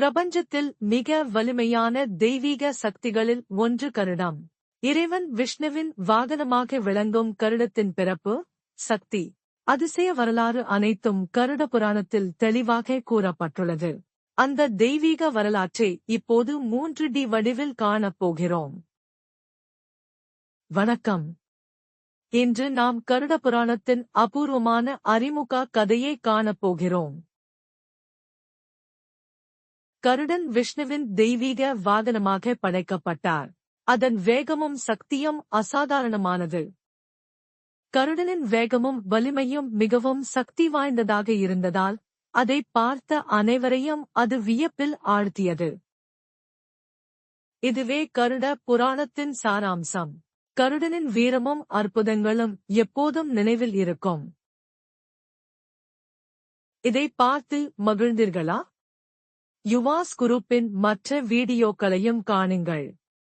பிரபஞ்சத்தில் மிக வலிமையான தெய்வீக சக்திகளில் ஒன்று கருடம். இறைவன் விஷ்ணுவின் வாகனமாக விளங்கும் கருடத்தின் பிறப்பு சக்தி. அதிசய வரலாறு அனைத்தும் கருட புராணத்தில் தெளிவாக கூறப்பட்டுள்ளது. அந்த தெய்வீக வரலாற்றை இப்போது மூன்று டி வடிவில் காணப் போகிறோம். வணக்கம். இன்று நாம் கருட புராணத்தின் அபூர்வமான அறிமுக கதையை காணப் போகிறோம். கருடன் விஷ்ணுவின் தெய்வீக வாகனமாக படைக்கப்பட்டார். அதன் வேகமும் சக்தியும் அசாதாரணமானது. கருடனின் வேகமும் வலிமையும் மிகவும் சக்தி வாய்ந்ததாக இருந்ததால் அதை பார்த்த அனைவரையும் அது வியப்பில் ஆழ்த்தியது. இதுவே கருட புராணத்தின் சாராம்சம். கருடனின் வீரமும் அற்புதங்களும் எப்போதும் நினைவில் இருக்கும். இதை பார்த்து மகிழ்ந்தீர்களா? யுவாஸ் குரூப்பின் மற்ற வீடியோக்களையும் காணுங்கள்.